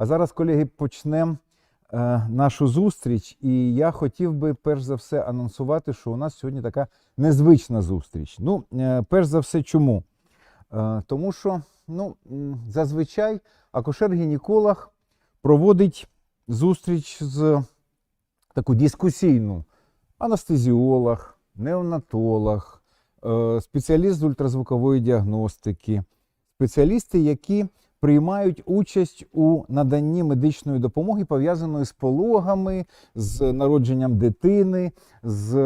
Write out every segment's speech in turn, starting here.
А зараз, колеги, почнемо е, нашу зустріч. І я хотів би перш за все анонсувати, що у нас сьогодні така незвична зустріч. Ну, е, перш за все, чому? Е, тому що ну, зазвичай акушер-гінеколог проводить зустріч з таку дискусійну анестезіолог, неонатолог, спеціаліст з ультразвукової діагностики, спеціалісти, які приймають участь у наданні медичної допомоги, пов'язаної з пологами, з народженням дитини, з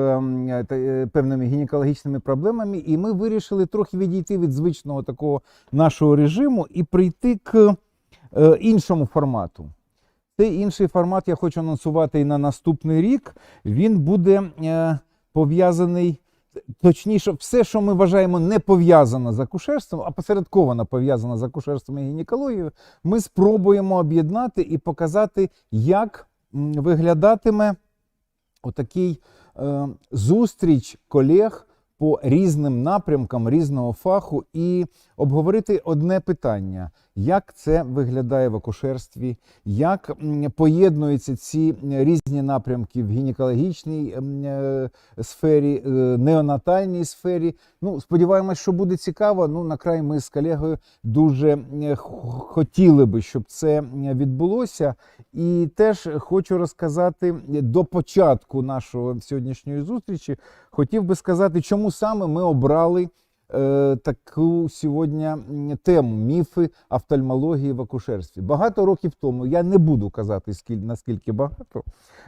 е, певними гінекологічними проблемами. І ми вирішили трохи відійти від звичного такого нашого режиму і прийти к е, іншому формату. Цей інший формат я хочу анонсувати і на наступний рік. Він буде е, пов'язаний, точніше, все, що ми вважаємо не пов'язано з акушерством, а посередковано пов'язано з акушерством і гінекологією, ми спробуємо об'єднати і показати, як виглядатиме отакий е, зустріч колег по різним напрямкам різного фаху і обговорити одне питання: як це виглядає в акушерстві, як поєднуються ці різні напрямки в гінекологічній е, сфері, е, неонатальній сфері. Ну, сподіваємось, що буде цікаво. Ну, на край ми з колегою дуже хотіли би, щоб це відбулося. І теж хочу розказати до початку нашого сьогоднішньої зустрічі. Хотів би сказати, чому саме ми обрали таку сьогодні тему міфи офтальмології в акушерстві. Багато років тому я не буду казати скіль, наскільки багато.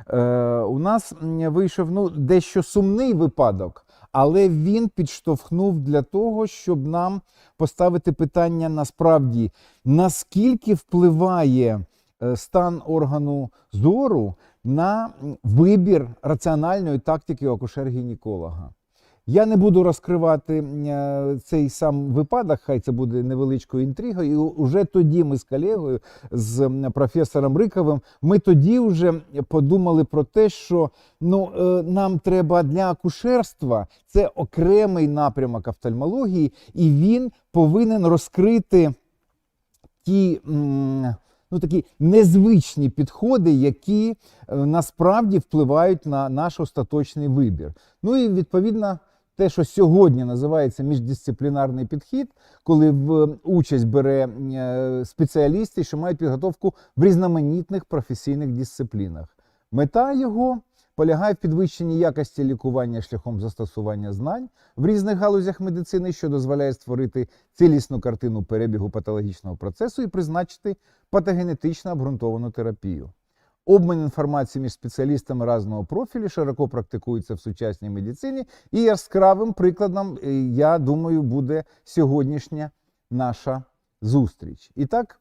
Е, у нас вийшов ну, дещо сумний випадок, але він підштовхнув для того, щоб нам поставити питання насправді, наскільки впливає е, стан органу зору на вибір раціональної тактики акушер-гінеколога. Я не буду розкривати е, цей сам випадок, хай це буде невеличкою інтригою. І уже тоді ми з колегою, з професором Риковим, ми тоді вже подумали про те, що ну, е, нам треба для акушерства це окремий напрямок офтальмології, і він повинен розкрити ті ну, такі незвичні підходи, які е, насправді впливають на наш остаточний вибір. Ну і відповідно. Те, що сьогодні називається міждисциплінарний підхід, коли в участь бере е, спеціалісти, що мають підготовку в різноманітних професійних дисциплінах. Мета його полягає в підвищенні якості лікування шляхом застосування знань в різних галузях медицини, що дозволяє створити цілісну картину перебігу патологічного процесу і призначити патогенетично обґрунтовану терапію. Обмін інформацією між спеціалістами різного профілю широко практикується в сучасній медицині, і яскравим прикладом, е, я думаю, буде сьогоднішня наша зустріч. І так,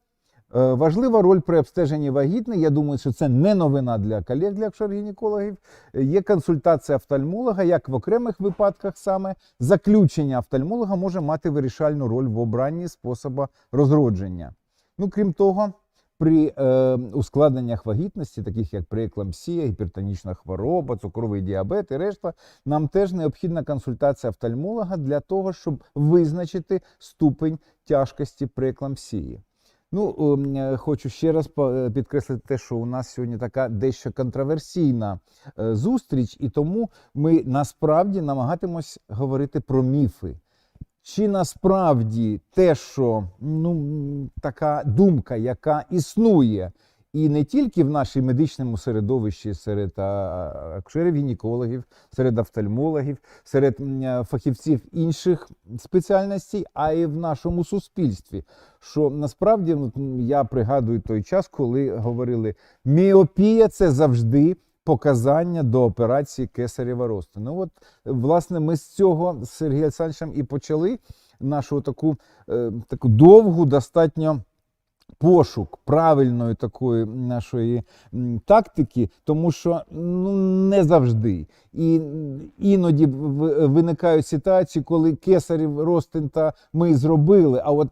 е, важлива роль при обстеженні вагітних. Я думаю, що це не новина для колег, для акушер-гінекологів. Е, Є консультація офтальмолога, як в окремих випадках саме заключення офтальмолога може мати вирішальну роль в обранні способу розродження. Ну, крім того, при е, ускладненнях вагітності, таких як прееклампсія, гіпертонічна хвороба, цукровий діабет і решта, нам теж необхідна консультація офтальмолога для того, щоб визначити ступень тяжкості прееклампсії. Ну, ем, е, хочу ще раз е, підкреслити те, що у нас сьогодні така дещо контроверсійна е, зустріч, і тому ми насправді намагатимось говорити про міфи. Чи насправді те, що ну, така думка, яка існує, і не тільки в нашій медичному середовищі, серед акушерів гінекологів, серед офтальмологів, серед фахівців інших спеціальностей, а й в нашому суспільстві. Що насправді ну, я пригадую той час, коли говорили, міопія це завжди показання до операції кесарєва росту. Ну от, власне, ми з цього з Сергієм Олександровичем і почали нашу таку, е, таку довгу, достатньо пошук правильної такої нашої тактики, тому що ну, не завжди. І іноді виникають ситуації, коли кесарів ростин та ми зробили, а от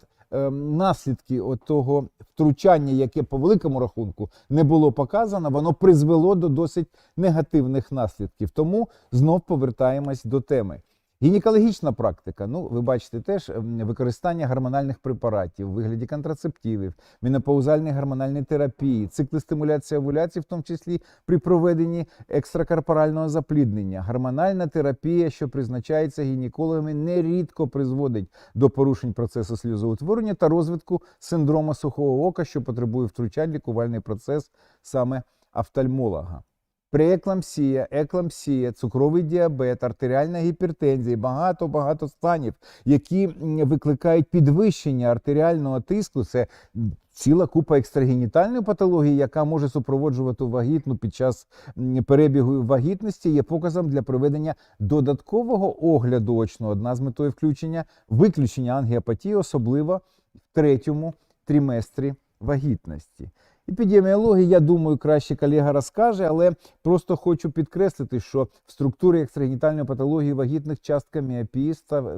наслідки от того втручання, яке по великому рахунку не було показано, воно призвело до досить негативних наслідків. Тому знов повертаємось до теми. Гінекологічна практика. Ну, ви бачите теж ем, використання гормональних препаратів у вигляді контрацептивів, менопаузальної гормональної терапії, цикли стимуляції овуляції, в тому числі при проведенні екстракорпорального запліднення. Гормональна терапія, що призначається гінекологами, нерідко призводить до порушень процесу сльозоутворення та розвитку синдрому сухого ока, що потребує втручань лікувальний процес саме офтальмолога. Прееклампсія, еклампсія, цукровий діабет, артеріальна гіпертензія, багато-багато станів, які викликають підвищення артеріального тиску. Це ціла купа екстрагенітальної патології, яка може супроводжувати вагітну під час перебігу вагітності, є показом для проведення додаткового огляду очного одна з метою включення виключення ангіопатії, особливо в третьому триместрі вагітності. Епідеміології, я думаю, краще колега розкаже, але просто хочу підкреслити, що в структурі екстрагенітальної патології вагітних частка міопії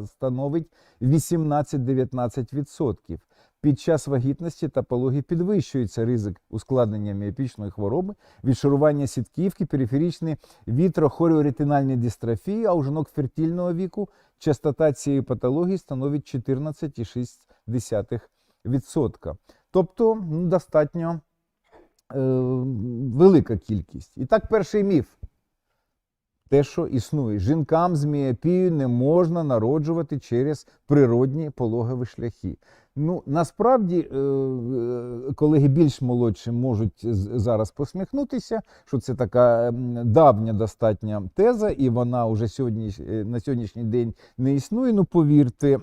становить 18-19%. Під час вагітності та пологи підвищується ризик ускладнення міопічної хвороби, відшарування сітківки, периферичні вітрохоріоретинальні дистрофії, а у жінок фертильного віку частота цієї патології становить 14,6%. Тобто ну, достатньо велика кількість. І так, перший міф. Те, що існує. Жінкам з міопією не можна народжувати через природні пологові шляхи. Ну, насправді, е, е, колеги більш молодші можуть зараз посміхнутися, що це така давня достатня теза, і вона вже сьогодні, е, на сьогоднішній день не існує. Ну, повірте,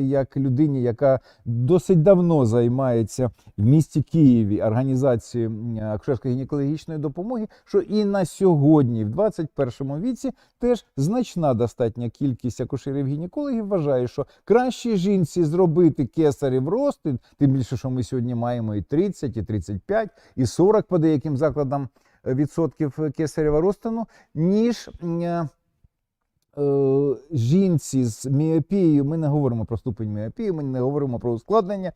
як людині, яка досить давно займається в місті Києві організацією м, акушерсько-гінекологічної допомоги, що і на сьогодні, в 21 віці, теж значна достатня кількість акушерів-гінекологів вважає, що краще жінці зробити кесарів розтин, тим більше, що ми сьогодні маємо і 30, і 35, і 40 по деяким закладам е, відсотків кесарєва розтину, ніж е, е, жінці з міопією, ми не говоримо про ступень міопії, ми не говоримо про ускладнення,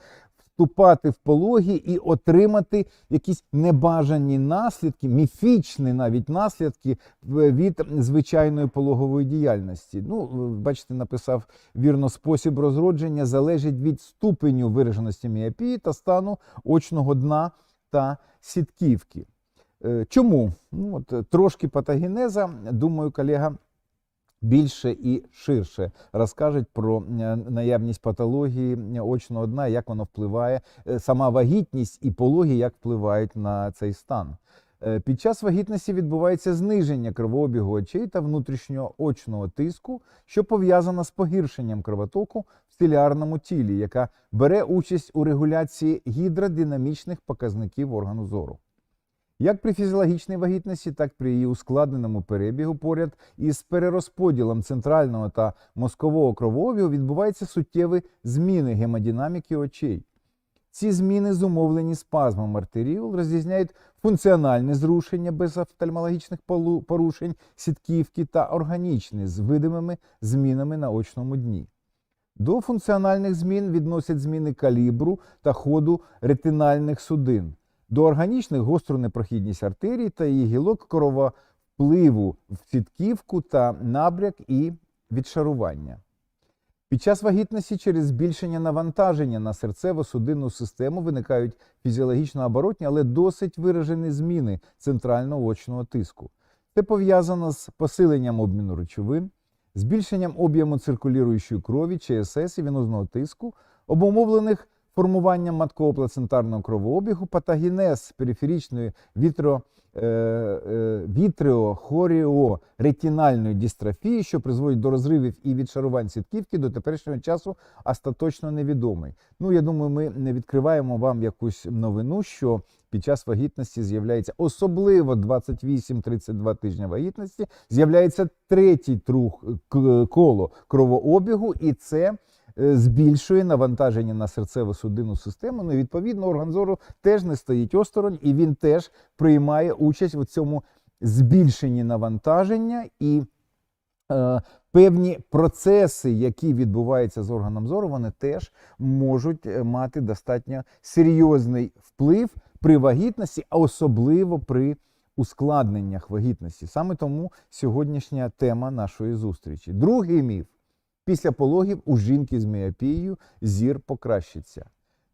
вступати в пологі і отримати якісь небажані наслідки, міфічні навіть наслідки від звичайної пологової діяльності. Ну, ви бачите, написав вірно, спосіб розродження залежить від ступеню вираженості міопії та стану очного дна та сітківки. Е, Чому? Ну, от, е, трошки патогенеза, думаю, колега більше і ширше розкажуть про наявність патології очного дна, як воно впливає, е, сама вагітність і пологи, як впливають на цей стан. Е, Під час вагітності відбувається зниження кровообігу очей та внутрішнього очного тиску, що пов'язано з погіршенням кровотоку в циліарному тілі, яка бере участь у регуляції гідродинамічних показників органу зору. Як при фізіологічній вагітності, так при її ускладненому перебігу поряд із перерозподілом центрального та мозкового кровообігу відбуваються суттєві зміни гемодинаміки очей. Ці зміни зумовлені спазмом артеріол, розрізняють функціональне зрушення без офтальмологічних порушень сітківки та органічне з видимими змінами на очному дні. До функціональних змін відносять зміни калібру та ходу ретинальних судин. До органічних гостру непрохідність артерій та її гілок кровопливу в сітківку та набряк і відшарування. Під час вагітності через збільшення навантаження на серцево-судинну систему виникають фізіологічно оборотні, але досить виражені зміни центрального очного тиску. Це пов'язано з посиленням обміну речовин, збільшенням об'єму циркулюючої крові, ЧСС і венозного тиску, обумовлених формуванням матково-плацентарного кровообігу, патогенез периферичної вітро, е, е, вітріохоріоретинальної дистрофії, що призводить до розривів і відшарувань сітківки, до теперішнього часу остаточно невідомий. Ну, я думаю, ми не відкриваємо вам якусь новину, що під час вагітності з'являється особливо 28-32 тижня вагітності, з'являється третій трух к- коло кровообігу, і це е, збільшує навантаження на серцево-судинну систему. Ну, і, відповідно, орган зору теж не стоїть осторонь, і він теж приймає участь у цьому збільшенні навантаження і е, певні процеси, які відбуваються з органом зору, вони теж можуть е, мати достатньо серйозний вплив при вагітності, а особливо при ускладненнях вагітності. Саме тому сьогоднішня тема нашої зустрічі. Другий міф. Після пологів у жінки з міопією зір покращиться.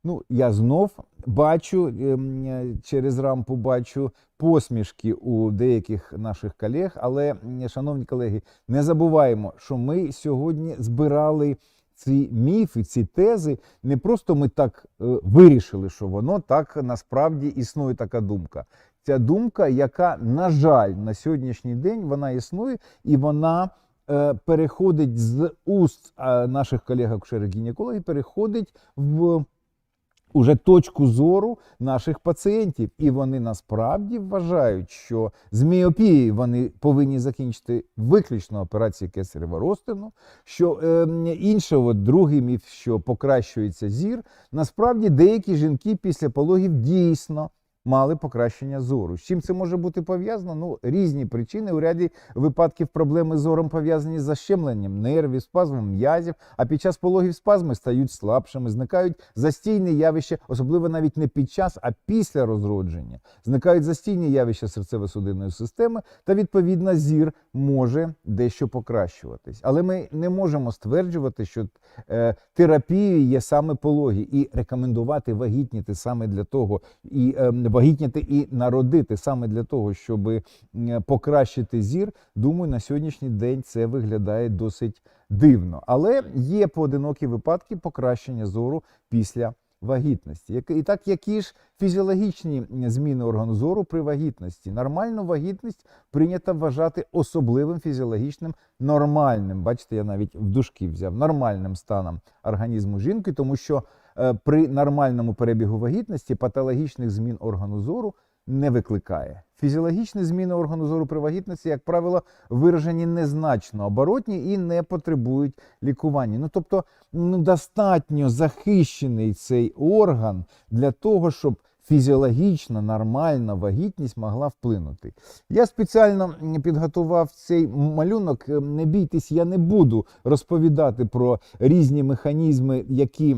Ну, я знов бачу ем, е, через рампу бачу посмішки у деяких наших колег. Але, шановні колеги, не забуваємо, що ми сьогодні збирали ці міфи, ці тези. Не просто ми так е, вирішили, що воно так насправді існує така думка. Ця думка, яка, на жаль, на сьогоднішній день вона існує, і вона переходить з уст е, наших колег-акушерів-гінекологів, переходить в уже точку зору наших пацієнтів. І вони насправді вважають, що з міопією вони повинні закінчити виключно операції кесарева розтину. Що е, інше, от другий міф, що покращується зір. Насправді деякі жінки після пологів дійсно. Мали покращення зору. З чим це може бути пов'язано? Ну, різні причини. У ряді випадків проблеми з зором пов'язані з защемленням нервів, спазмом м'язів, а під час пологів спазми стають слабшими, зникають застійні явища, особливо навіть не під час, а після розродження. Зникають застійні явища серцево-судинної системи, та відповідно зір може дещо покращуватись. Але ми не можемо стверджувати, що е, терапією є саме пологі, і рекомендувати вагітніти саме для того, і е, вагітніти і народити саме для того, щоб е, покращити зір. Думаю, на сьогоднішній день це виглядає досить дивно. Але є поодинокі випадки покращення зору після вагітності. І так, які ж фізіологічні зміни органу зору при вагітності? Нормальну вагітність прийнято вважати особливим фізіологічним нормальним. Бачите, я навіть в дужки взяв нормальним станом організму жінки, тому що при нормальному перебігу вагітності патологічних змін органу зору не викликає. Фізіологічні зміни органу зору при вагітності, як правило, виражені незначно оборотні і не потребують лікування. Ну тобто, ну достатньо захищений цей орган для того, щоб фізіологічна нормальна вагітність могла вплинути. Я спеціально підготував цей малюнок. Е, Не бійтесь, я не буду розповідати про різні механізми, які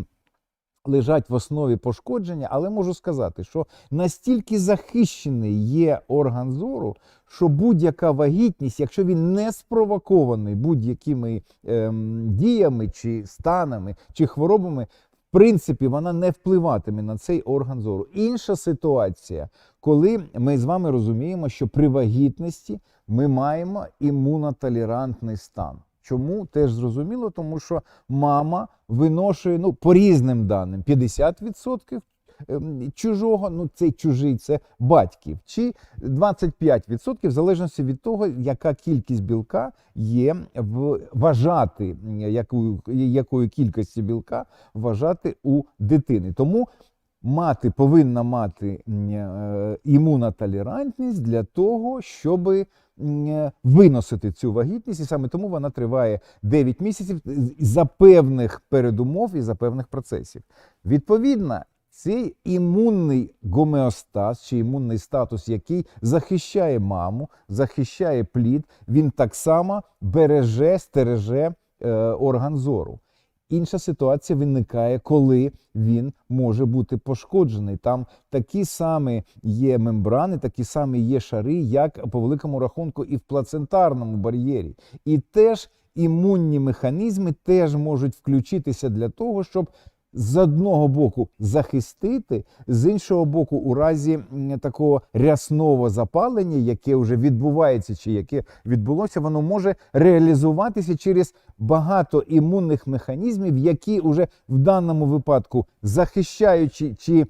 лежать в основі пошкодження, але можу сказати, що настільки захищений є орган зору, що будь-яка вагітність, якщо він не спровокований будь-якими ем, діями чи станами чи хворобами, в принципі, вона не впливатиме на цей орган зору. Інша ситуація, коли ми з вами розуміємо, що при вагітності ми маємо імунотолерантний стан. Чому теж зрозуміло, тому що мама виношує ну по різним даним 50% ем, чужого, ну цей чужий це батьків, чи 25% в залежності від того, яка кількість білка є в вважати, якою, якою кількістю білка вважати у дитини. Тому мати повинна мати м, е, імунотолерантність для того, щоб виносити цю вагітність, і саме тому вона триває 9 місяців за певних передумов і за певних процесів. Відповідно, цей імунний гомеостаз чи імунний статус, який захищає маму, захищає плід, він так само береже, стереже е, орган зору. Інша ситуація виникає, коли він може бути пошкоджений. Там такі самі є мембрани, такі самі є шари, як по великому рахунку і в плацентарному бар'єрі. І теж імунні механізми теж можуть включитися для того, щоб з одного боку захистити, з іншого боку, у разі такого рясного запалення, яке вже відбувається, чи яке відбулося, воно може реалізуватися через багато імунних механізмів, які вже в даному випадку захищаючи чи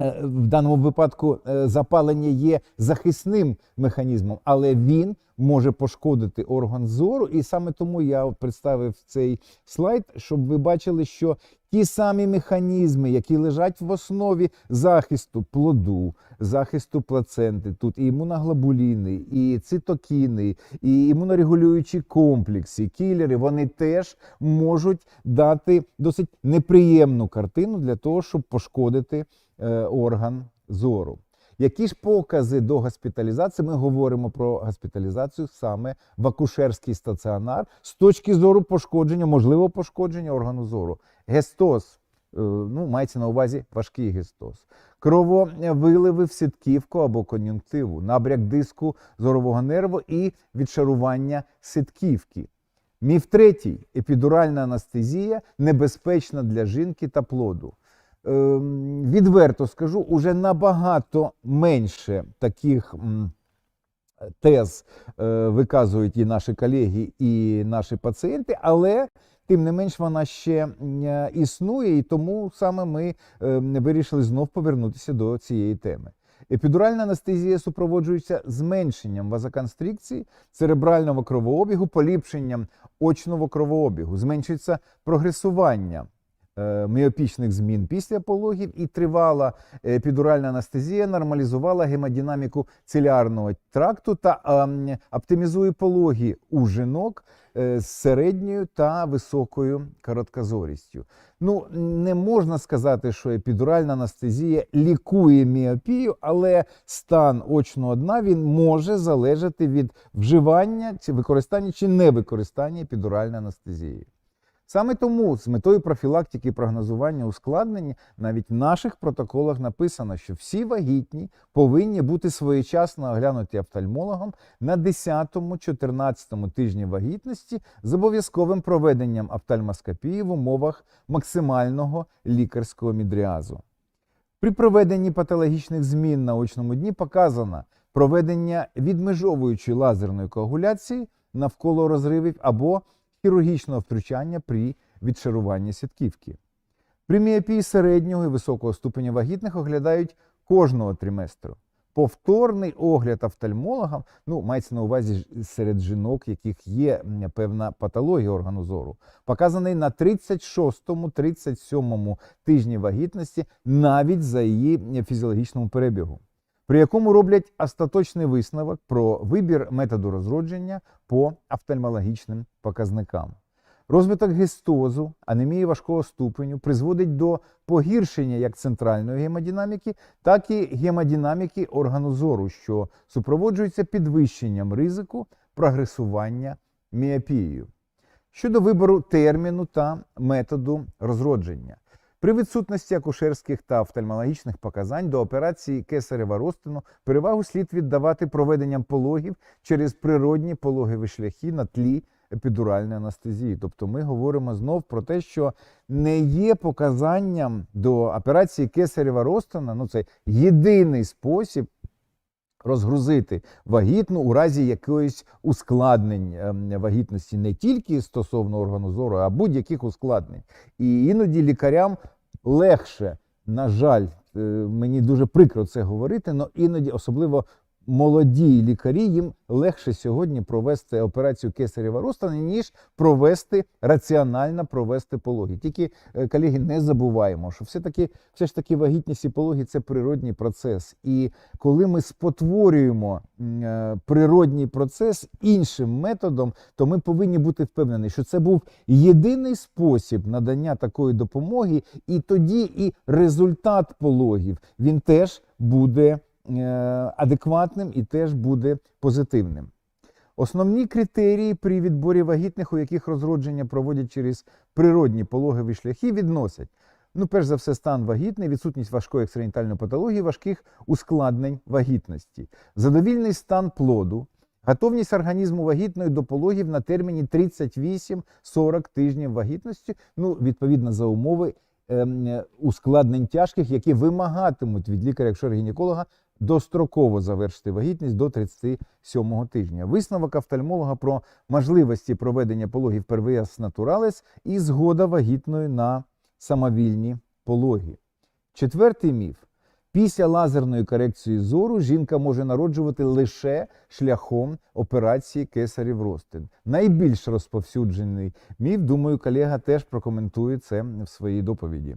е, в даному випадку е, запалення є захисним механізмом, але він може пошкодити орган зору. І саме тому я представив цей слайд, щоб ви бачили, що ті самі механізми, які лежать в основі захисту плоду, захисту плаценти, тут і імуноглобуліни, і цитокіни, і імунорегулюючі комплекси, кілери, вони теж можуть дати досить неприємну картину для того, щоб пошкодити е, орган зору. Які ж покази до госпіталізації? Ми говоримо про госпіталізацію саме в акушерський стаціонар з точки зору пошкодження, можливого пошкодження органу зору. Гестоз, е, ну, мається на увазі важкий гестоз. Крововиливи в сітківку або кон'юнктиву, набряк диску зорового нерву і відшарування сітківки. Міф третій: епідуральна анестезія небезпечна для жінки та плоду. Ем, Відверто скажу, уже набагато менше таких тез е, виказують і наші колеги, і наші пацієнти, але тим не менш вона ще існує, і тому саме ми е, вирішили знов повернутися до цієї теми. Епідуральна анестезія супроводжується зменшенням вазоконстрикції, церебрального кровообігу, поліпшенням очного кровообігу, зменшується прогресування міопічних змін після пологів, і тривала епідуральна анестезія нормалізувала гемодинаміку цилярного тракту та ем, оптимізує пологи у жінок е, з середньою та високою короткозорістю. Ну, не можна сказати, що епідуральна анестезія лікує міопію, але стан очного дна він може залежати від вживання чи використання чи невикористання епідуральної анестезії. Саме тому з метою профілактики і прогнозування ускладнень навіть в наших протоколах написано, що всі вагітні повинні бути своєчасно оглянуті офтальмологом на 10-14 тижні вагітності з обов'язковим проведенням офтальмоскопії в умовах максимального лікарського мідріазу. При проведенні патологічних змін на очному дні показано проведення відмежовуючої лазерної коагуляції навколо розривів або хірургічного втручання при відшаруванні сітківки. При міопії середнього і високого ступеня вагітних оглядають кожного триместру. Повторний огляд офтальмолога, ну, мається на увазі серед жінок, яких є певна патологія органу зору, показаний на 36-37 тижні вагітності навіть за її фізіологічному перебігу, при якому роблять остаточний висновок про вибір методу розродження по офтальмологічним показникам. Розвиток гистозу, анемії важкого ступеню призводить до погіршення як центральної гемодинаміки, так і гемодинаміки органу зору, що супроводжується підвищенням ризику прогресування міопією. Щодо вибору терміну та методу розродження. При відсутності акушерських та офтальмологічних показань до операції кесарева розтину перевагу слід віддавати проведенням пологів через природні пологові шляхи на тлі епідуральної анестезії. Тобто ми говоримо знов про те, що не є показанням до операції кесарева розтина, ну це єдиний спосіб розгрузити вагітну у разі якоїсь ускладнень ем, вагітності не тільки стосовно органу зору, а будь-яких ускладнень. І іноді лікарям легше, на жаль, е, мені дуже прикро це говорити, але іноді, особливо молоді лікарі, їм легше сьогодні провести операцію кесарева розтину, ніж провести раціонально провести пологи. Тільки е, колеги не забуваємо, що все таки все ж таки вагітність і пологи це природній процес. І коли ми спотворюємо е, природній процес іншим методом, то ми повинні бути впевнені, що це був єдиний спосіб надання такої допомоги, і тоді і результат пологів він теж буде адекватним і теж буде позитивним. Основні критерії при відборі вагітних, у яких розродження проводять через природні пологові шляхи, відносять. Ну, перш за все, стан вагітний, відсутність важкої експериментальної патології, важких ускладнень вагітності, задовільний стан плоду, готовність організму вагітної до пологів на терміні 38-40 тижнів вагітності, ну, відповідно за умови ем, е, ускладнень тяжких, які вимагатимуть від лікаря, якщо гінеколога, достроково завершити вагітність до 37-го тижня. Висновок офтальмолога про можливості проведення пологів первіас натуралес і згода вагітної на самовільні пологи. Четвертий міф. Після лазерної корекції зору жінка може народжувати лише шляхом операції кесарів розтин. Найбільш розповсюджений міф, думаю, колега теж прокоментує це в своїй доповіді.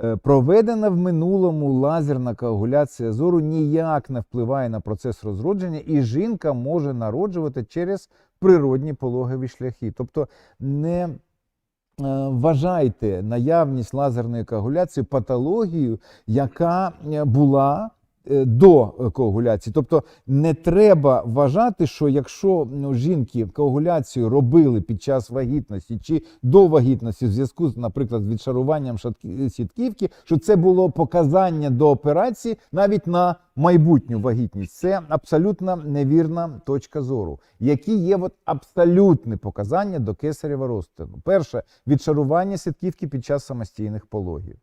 Е, Проведена в минулому лазерна коагуляція зору ніяк не впливає на процес розродження, і жінка може народжувати через природні пологові шляхи. Тобто не е, вважайте наявність лазерної коагуляції патологією, яка е, була до е, коагуляції. Тобто не треба вважати, що якщо ну, жінки коагуляцію робили під час вагітності чи до вагітності в зв'язку з, наприклад, з відшаруванням шатки- сітківки, що це було показання до операції навіть на майбутню вагітність. Це абсолютно невірна точка зору. Які є от абсолютні показання до кесарева розтину? Перше відшарування сітківки під час самостійних пологів.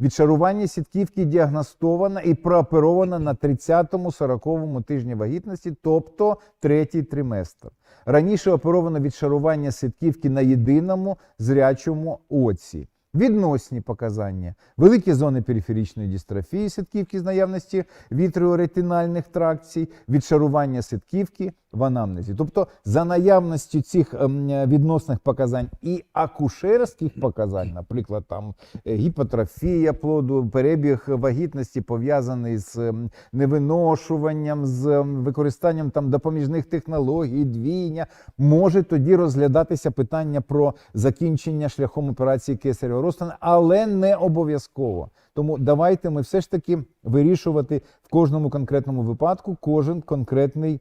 Відшарування сітківки діагностовано і прооперовано на 30-40 тижні вагітності, тобто третій триместр. Раніше оперовано відшарування сітківки на єдиному зрячому оці. Відносні показання, великі зони периферичної дистрофії сітківки з наявності вітреоретинальних тракцій, відшарування сітківки в анамнезі. Тобто, за наявністю цих ем, відносних показань і акушерських показань, наприклад, там е, гіпотрофія плоду, перебіг вагітності пов'язаний з ем, невиношуванням, з ем, використанням там допоміжних технологій, двійня, може тоді розглядатися питання про закінчення шляхом операції кесарєва розтину, але не обов'язково. Тому давайте ми все ж таки вирішувати в кожному конкретному випадку кожен конкретний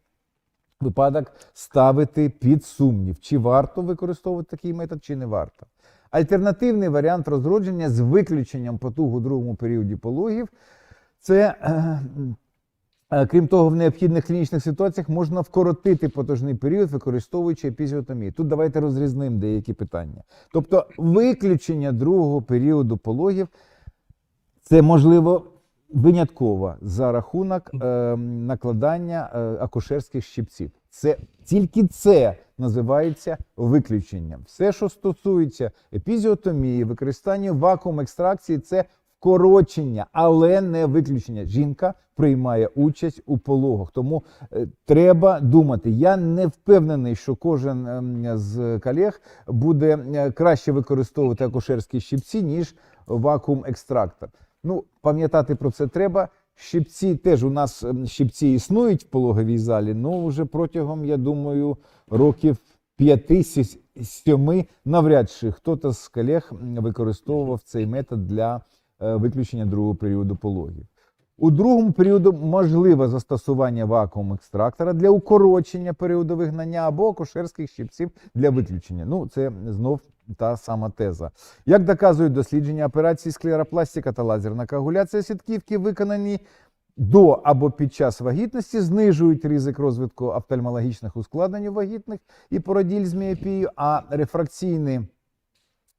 випадок ставити під сумнів, чи варто використовувати такий метод, чи не варто. Альтернативний варіант розродження з виключенням потуг у другому періоді пологів це. е, е, Крім того, в необхідних клінічних ситуаціях можна вкоротити потужний період, використовуючи епізіотомію. Тут давайте розрізнимо деякі питання. Тобто, виключення другого періоду пологів це можливо винятково за рахунок е, накладання е, акушерських щипців. Це тільки це називається виключенням. Все, що стосується епізіотомії, використання вакуум екстракції, це вкорочення, але не виключення. Жінка приймає участь у пологах. Тому е, треба думати. Я не впевнений, що кожен ем, з колег буде е, краще використовувати акушерські щипці, ніж вакуум-екстрактор. Ну, пам'ятати про це треба. Щипці теж у нас ем, щипці існують в пологовій залі, ну вже протягом, я думаю, років п'яти сьоми навряд чи хтось з колег використовував цей метод для е, виключення другого періоду пологів. У другому періоду можливе застосування вакуум-екстрактора для укорочення періоду вигнання або акушерських щипців для виключення. Ну, це знов та сама теза. Як доказують дослідження, операції склеропластика та лазерна коагуляція сітківки, виконані до або під час вагітності, знижують ризик розвитку офтальмологічних ускладнень у вагітних і породіль з міопією, а рефракційні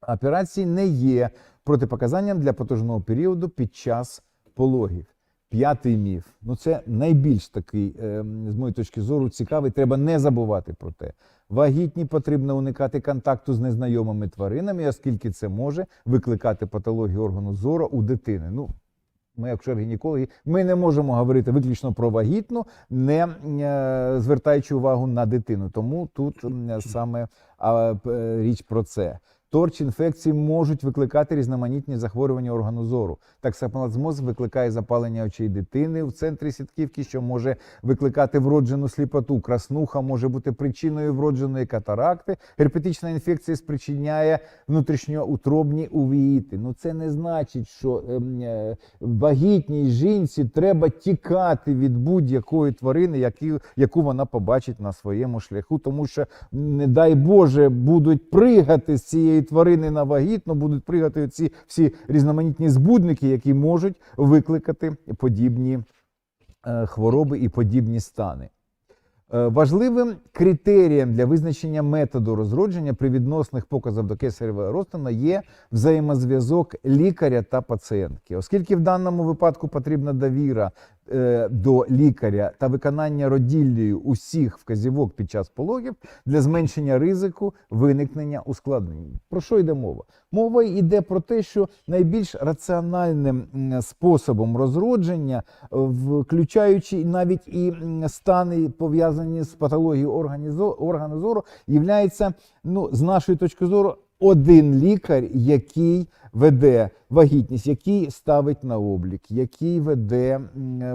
операції не є протипоказанням для потужного періоду під час пологів. П'ятий міф. Ну це найбільш такий, е, з моєї точки зору, цікавий. Треба не забувати про те. Вагітні потрібно уникати контакту з незнайомими тваринами, оскільки це може викликати патологію органу зору у дитини. Ну, ми, як гінекологи, ми не можемо говорити виключно про вагітну, не е, звертаючи увагу на дитину. Тому тут саме річ про це. Торч інфекції можуть викликати різноманітні захворювання органу зору. Таксоплазмоз викликає запалення очей дитини в центрі сітківки, що може викликати вроджену сліпоту. Краснуха може бути причиною вродженої катаракти. Герпетична інфекція спричиняє внутрішньоутробні увіїти. Ну це не значить, що ем, е, вагітній жінці треба тікати від будь-якої тварини, яку вона побачить на своєму шляху, тому що, не дай Боже, будуть пригати з цієї тварини на вагітну, будуть пригати ці всі різноманітні збудники, які можуть викликати подібні е, хвороби і подібні стани. Е, Важливим критерієм для визначення методу розродження при відносних показах до кесаревого розтину є взаємозв'язок лікаря та пацієнтки. Оскільки в даному випадку потрібна довіра до лікаря та виконання роділлею усіх вказівок під час пологів для зменшення ризику виникнення ускладнень. Про що йде мова? Мова йде про те, що найбільш раціональним способом розродження, е, включаючи навіть і стани пов'язані з патологією органу зору, являється, ну, з нашої точки зору, один лікар, який веде вагітність, який ставить на облік, який веде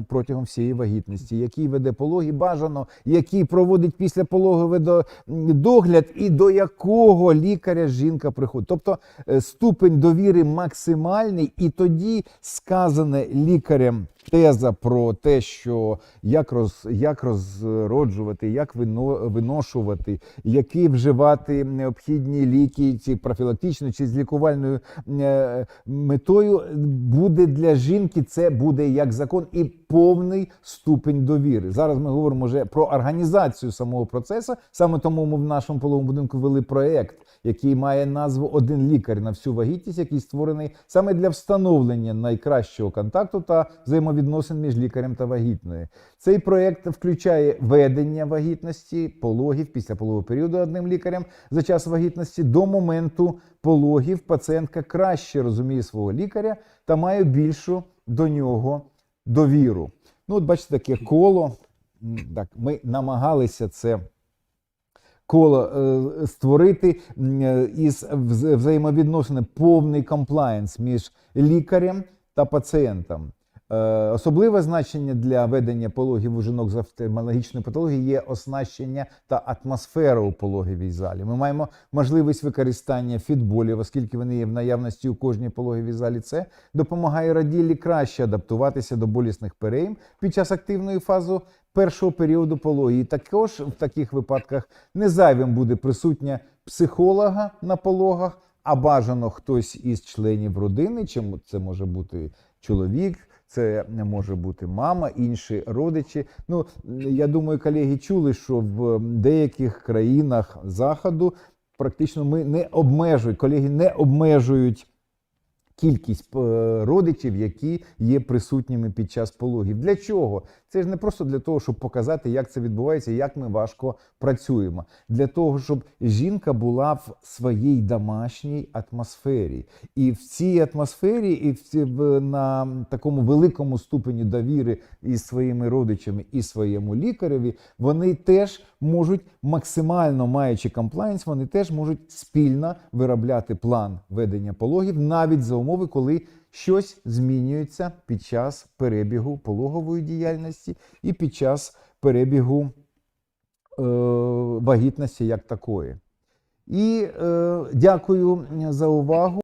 протягом всієї вагітності, який веде пологи бажано, який проводить післяпологовий до- догляд і до якого лікаря жінка приходить. Тобто е, ступень довіри максимальний, і тоді сказане лікарем теза про те, що як, роз, як розроджувати, як вино, виношувати, які вживати необхідні ліки, чи профілактично, чи з лікувальною е, метою буде для жінки це буде як закон і повний ступень довіри. Зараз ми говоримо вже про організацію самого процесу. Саме тому ми в нашому половому будинку вели проект, який має назву Один лікар на всю вагітність, який створений саме для встановлення найкращого контакту та взаємовідносин між лікарем та вагітною. Цей проект включає ведення вагітності, пологів після пологового періоду одним лікарем за час вагітності до моменту пологів пацієнтка краще розуміє свого лікаря та має більшу до нього довіру. Ну, от бачите, таке коло. Так, ми намагалися це коло е, створити е, із вз- взаємовідносини повний комплаєнс між лікарем та пацієнтом. Е, Особливе значення для ведення пологів у жінок з офтальмологічною патологією є оснащення та атмосфера у пологовій залі. Ми маємо можливість використання фітболів, оскільки вони є в наявності у кожній пологовій залі. Це допомагає раділі краще адаптуватися до болісних перейм під час активної фази першого періоду пологів. І також в таких випадках не зайвим буде присутня психолога на пологах, а бажано хтось із членів родини, чим це може бути чоловік. Це може бути мама, інші родичі. Ну я думаю, колеги чули, що в деяких країнах заходу практично ми не обмежують, колеги не обмежують кількість е, родичів, які є присутніми під час пологів. Для чого? Це ж не просто для того, щоб показати, як це відбувається, як ми важко працюємо. Для того, щоб жінка була в своїй домашній атмосфері. І в цій атмосфері, і в, на такому великому ступені довіри із своїми родичами і своєму лікареві, вони теж можуть максимально маючи комплайнс, вони теж можуть спільно виробляти план ведення пологів навіть за умови, коли щось змінюється під час перебігу пологової діяльності і під час перебігу е, вагітності як такої. І е, дякую за увагу.